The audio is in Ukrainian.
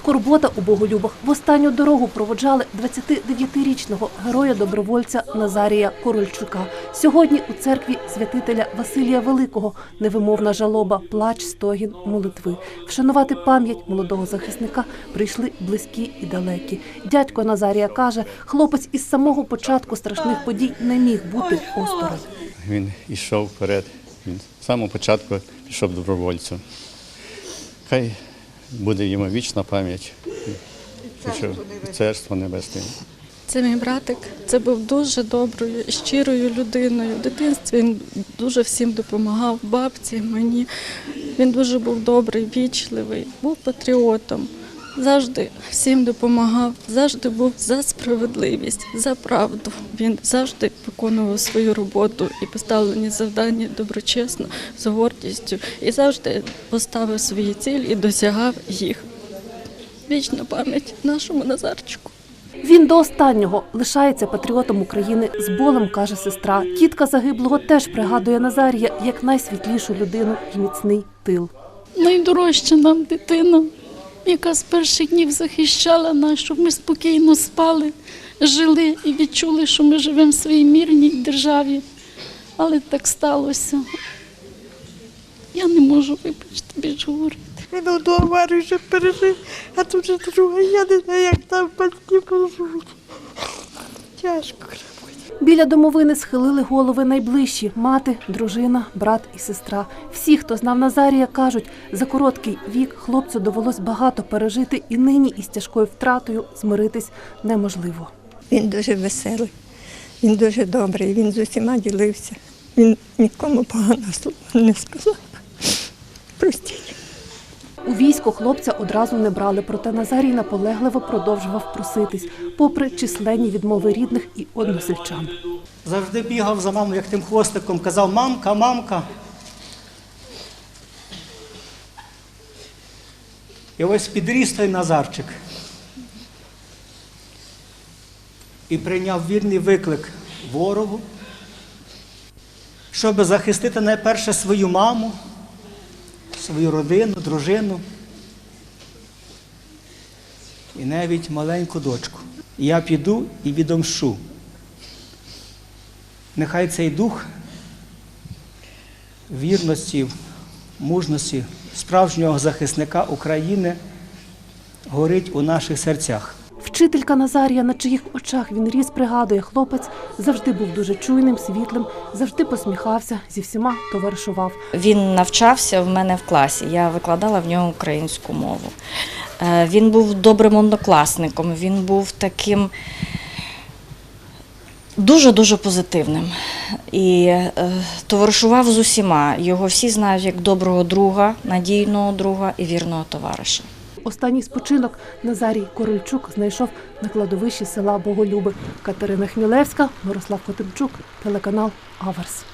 Скорбота у Боголюбах. В останню дорогу проводжали 29-річного героя-добровольця Назарія Корольчука. Сьогодні у церкві святителя Василія Великого невимовна жалоба, плач, стогін, молитви. Вшанувати пам'ять молодого захисника прийшли близькі і далекі. Дядько Назарія каже, хлопець із самого початку страшних подій не міг бути осторонь. Він йшов вперед. Він з самого початку пішов добровольцем. Хай буде йому вічна пам'ять. Царство небесне. Це мій братик. Це був дуже доброю, щирою людиною. В дитинстві він дуже всім допомагав, бабці, мені. Він дуже був добрий, вічливий, був патріотом. Завжди всім допомагав, завжди був за справедливість, за правду. Він завжди виконував свою роботу і поставлені завдання доброчесно, з гордістю. І завжди поставив свої цілі і досягав їх. Вічна пам'ять нашому Назарчику. Він до останнього лишається патріотом України з болем, каже сестра. Тітка загиблого теж пригадує Назарія як найсвітлішу людину і міцний тил. найдорожча нам дитина, яка з перших днів захищала нас, щоб ми спокійно спали, жили і відчули, що ми живемо в своїй мирній державі. Але так сталося. Я не можу вибачити більше говорити. Він одну аварію вже пережив, а тут вже друга. Я не знаю, як там батьки переживуть. Тяжко. Біля домовини схилили голови найближчі мати, дружина, брат і сестра. Всі, хто знав Назарія, кажуть, за короткий вік хлопцю довелось багато пережити, і нині із тяжкою втратою змиритись неможливо. Він дуже веселий, він дуже добрий, він з усіма ділився. Він нікому поганого слова не сказав. Простіть. У військо хлопця одразу не брали, проте Назарій наполегливо продовжував проситись, попри численні відмови рідних і односельчан. Завжди бігав за мамою, як тим хвостиком, казав мамка, мамка. І ось підріс той Назарчик. І прийняв вірний виклик ворогу, щоб захистити найперше свою маму, свою родину, дружину і навіть маленьку дочку. Я піду і відомщу. Нехай цей дух вірності, мужності справжнього захисника України горить у наших серцях. Вчителька Назарія, на чиїх очах він ріс, пригадує, хлопець завжди був дуже чуйним, світлим, завжди посміхався, зі всіма товаришував. Він навчався в мене в класі. Я викладала в нього українську мову. Е, Він був добрим однокласником, він був таким дуже-дуже позитивним. І е, товаришував з усіма. Його всі знають як доброго друга, надійного друга і вірного товариша. Останній спочинок Назарій Корольчук знайшов на кладовищі села Боголюби. Катерина Хмілевська, Мирослав Котимчук, телеканал Аверс.